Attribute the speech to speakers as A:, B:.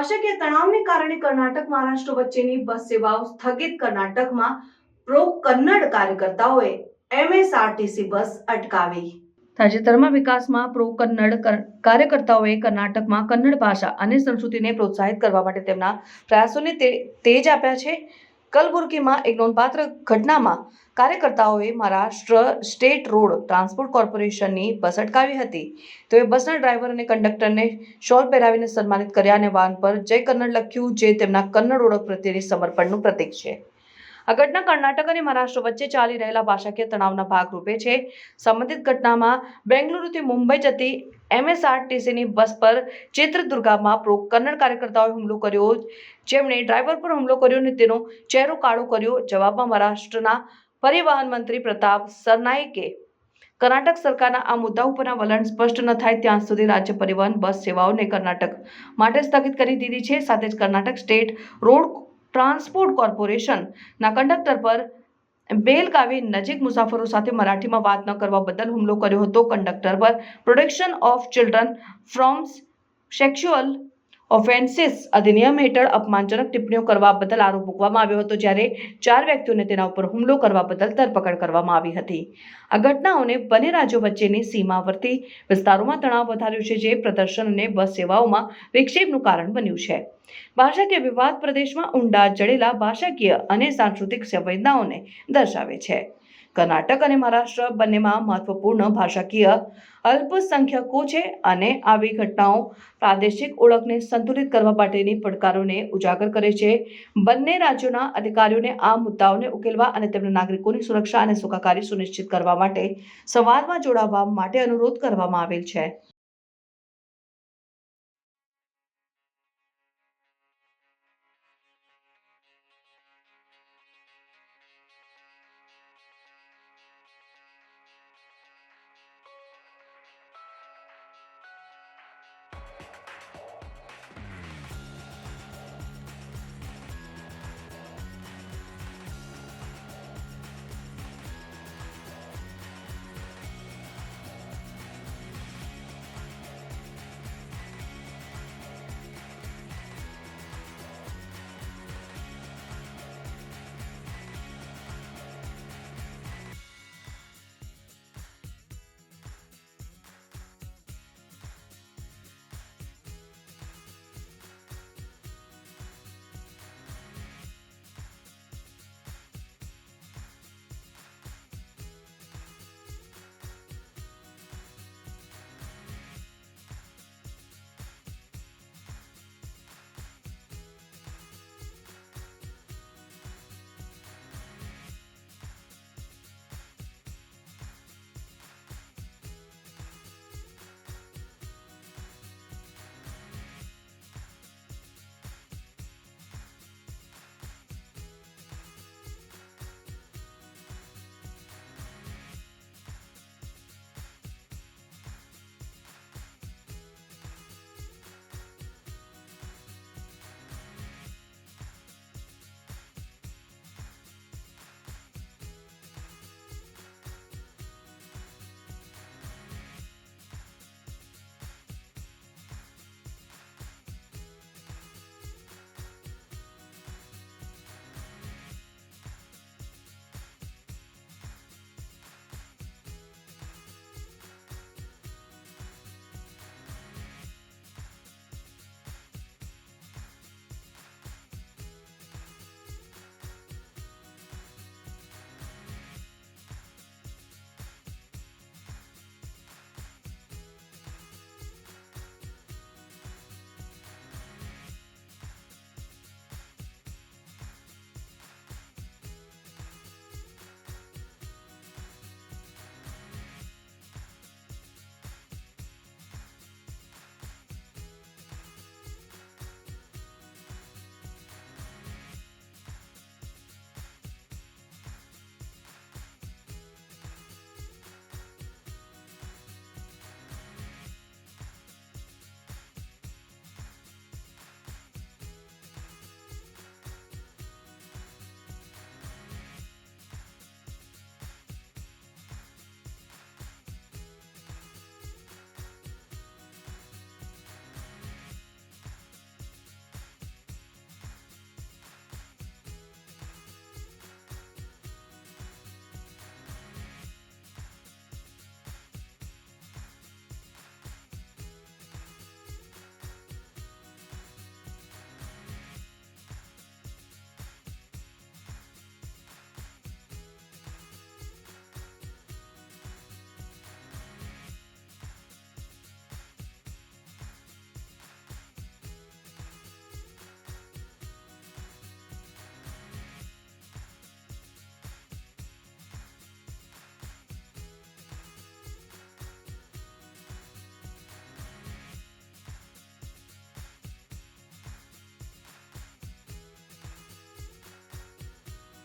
A: ભાષાકીય તણાવને કારણે કર્ણાટક મહારાષ્ટ્ર વચ્ચેની બસ સેવાઓ સ્થગિત કર્ણાટકમાં પ્રો કન્નડ કાર્યકર્તાઓએ એમએસઆરટીસી બસ અટકાવી. તાજેતરમાં વિકાસમાં પ્રો કન્નડ કાર્યકર્તાઓએ કર્ણાટકમાં કન્નડ ભાષા અને સંસ્કૃતિને પ્રોત્સાહિત કરવા માટે તેમના પ્રયાસોને તેજ આપ્યા છે. કલબુર્ગીમાં એક નોંધપાત્ર ઘટનામાં કાર્યકર્તાઓએ મહારાષ્ટ્ર સ્ટેટ રોડ ટ્રાન્સપોર્ટ કોર્પોરેશનની બસ અટકાવી હતી. તેઓએ બસના ડ્રાઈવર અને કંડક્ટરને શોલ પહેરાવીને સન્માનિત કર્યા અને વાહન પર જય કન્નડ લખ્યું, જે તેમના કન્નડ ઓળખ પ્રત્યેની સમર્પણનું પ્રતીક છે. આ ઘટના કર્ણાટક અને મહારાષ્ટ્ર વચ્ચે ચાલી રહેલા ભાષાકીય તણાવના ભાગરૂપે છે. સંબંધિત ઘટનામાં બેંગલુરુથી મુંબઈ જતી એમએસઆરટીસીની બસ પર ચિત્રદુર્ગામાં પ્રો, કન્નડ કાર્યકર્તાઓએ હુમલો કર્યો. જેમણે ડ્રાઈવર પર હુમલો કર્યો અને તેનો ચહેરો કાળો કર્યો. જવાબમાં મહારાષ્ટ્રના પરિવહન મંત્રી પ્રતાપ સરનાઈકે કર્ણાટક સરકારના આ મુદ્દા ઉપરના વલણ સ્પષ્ટ ન થાય ત્યાં સુધી રાજ્ય પરિવહન બસ સેવાઓને કર્ણાટક માટે સ્થગિત કરી દીધી છે. સાથે જ કર્ણાટક સ્ટેટ રોડ ટ્રાન્સપોર્ટ કોર્પોરેશનના કંડક્ટર પર બેલગાવી નજીક મુસાફરો સાથે મરાઠીમાં વાત ન કરવા બદલ હુમલો કર્યો હતો. કંડક્ટર પર protection of children from sexual offences અધિનિયમ હેઠળ અપમાનજનક ટિપ્પણીઓ કરવા બદલ આરોપ મૂકવામાં આવ્યો હતો, જ્યારે ચાર વ્યક્તિઓને તેના ઉપર હુમલો કરવા બદલ ધરપકડ કરવામાં આવી હતી. આ ઘટનાઓને બંને રાજ્યો વચ્ચેની સીમાવર્તી વિસ્તારોમાં તણાવ વધાર્યો છે, જે પ્રદર્શન અને બસ સેવાઓમાં વિક્ષેપનું કારણ બન્યું છે. ભાષાકીય વિવાદ પ્રદેશમાં ઊંડા જડેલા ભાષાકીય અને સાંસ્કૃતિક સંવેદનાઓને દર્શાવે છે. કર્ણાટક અને મહારાષ્ટ્ર બંનેમાં મહત્વપૂર્ણ ભાષાકીય અલ્પસંખ્યકો છે અને આવી ઘટનાઓ પ્રાદેશિક ઓળખને સંતુલિત કરવા માટેની પડકારોને ઉજાગર કરે છે. બંને રાજ્યોના અધિકારીઓને આ મુદ્દાઓને ઉકેલવા અને તેમના નાગરિકોની સુરક્ષા અને સુખાકારી સુનિશ્ચિત કરવા માટે સંવાદમાં જોડાવા માટે અનુરોધ કરવામાં આવેલ છે.